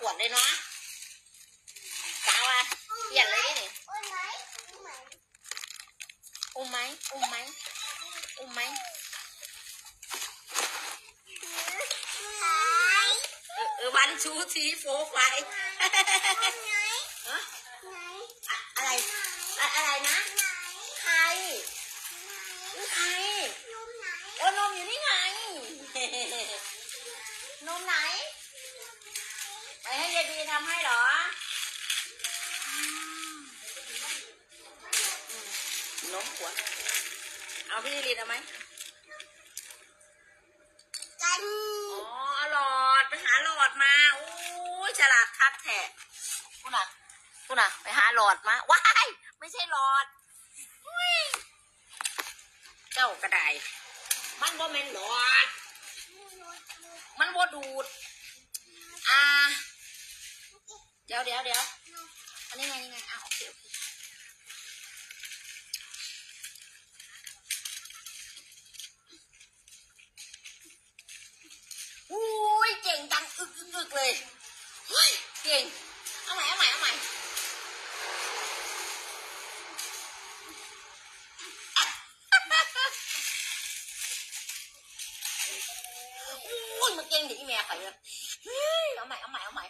ขวดเลยเนาะสาว่ะเปลี่ยนเลยนี่อุ้มไหมอุ้มไหมอุ้มไหมอุ้มไหมวันชูทีโฟไฟ นมขวด เอาพี่ลินเอาไหมอ๋อเอาหลอดไปหาหลอดมาโอ้ยฉลาดคักแท้พูดน่ะพูดน่ะไปหาหลอดมาว้ายไม่ใช่หลอดอุ้ยเจ้ากระไดมันบ่แม่นหลอด มันบ่ดูด อ่า เดี๋ยวเดี๋ยวเดี๋ยวอันนี้ไงนี่ไงอะโอเคโอเค กอึกอึกเลยเฮ้ยเก่ง เอาใหม่เอาใหม่เอาใหม่อุ้ยมันเก่งดิอีเมียใครเลยเฮ้ยเอาใหม่เอาใหม่เอาใหม่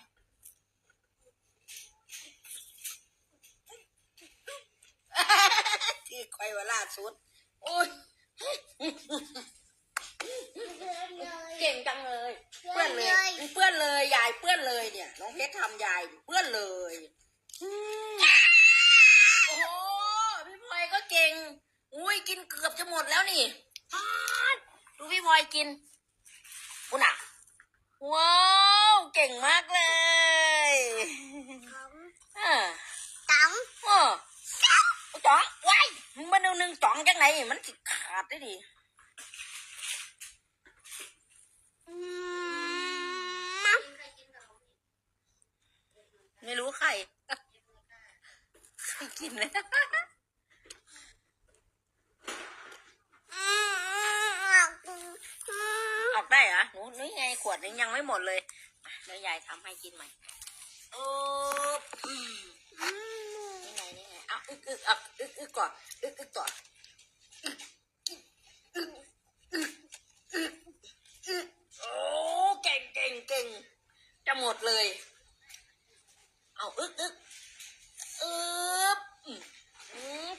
ที่คอยว่าล่าสุดโอ้ย เก่งจังเลย เปื้อนเลย เปื้อนเลย ยายเปื้อนเลยเนี่ย น้องเพชรทำยายเปื้อนเลยอืมโอ้โหพี่พลอยก็เก่ง อุ้ยกินเกือบจะหมดแล้วนี่ป๊าดดูพี่พลอยกินอุยน่ะว้าวเก่งมากเลยเออเออจ๋องว้ายมึงมาดูหนึ่งจ๋องจังไหนมันสิขาดได้ดิ ไม่รู้ใครใครกินเลยออกได้เหรอหนูนี่ไงขวดนึงยังไม่หมดเลยเดี๋ยวยายทำให้กินใหม่โอ้อืมนี่ไงนี่ไงเอาอึกอึกเอาอึกอึกก่อนอึกอึกก่อนอึกอึกอึกอึกโอ้เก่งเก่งเก่งจะหมด เลย เอาอึกอึกอึบ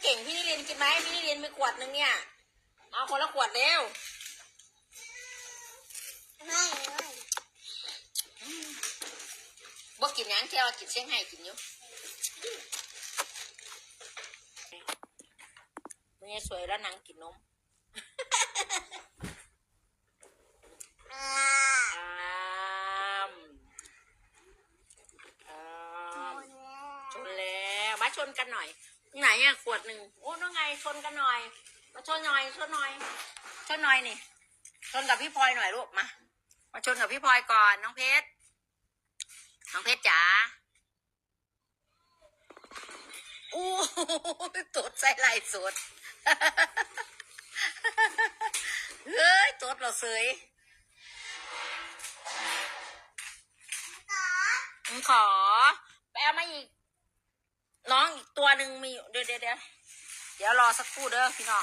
เก่งพี่นิรินกินไหมพี่นิรินทร์มีขวดนึงเนี่ย เอาคนละขวดเร็วบ่กินหยังเที่ยวกินเสียงไห้กินอยู่มึงยังสวยแล้วนางกินนมอามอามชนแล้วมา ชนกันหน่อย ไหนอะขวดหนึ่งโอ้นั่งไงชนกันหน่อย มาชนหน่อยชนหน่อยชนหน่อยนี่ชนกับพี่พลอยหน่อยลูกมามาชนกับพี่พลอยก่อนน้องเพชรน้องเพชรจ๋าอู้หูตดใส่ไหลสดเฮ้ยตดเราเสยผมขอ ไปเอามาอีก น้องอีกตัวหนึ่งมีอยู่เดี๋ยวเดี๋ยวเดี๋ยวเดี๋ยวรอสักครู่เด้อพี่น้อง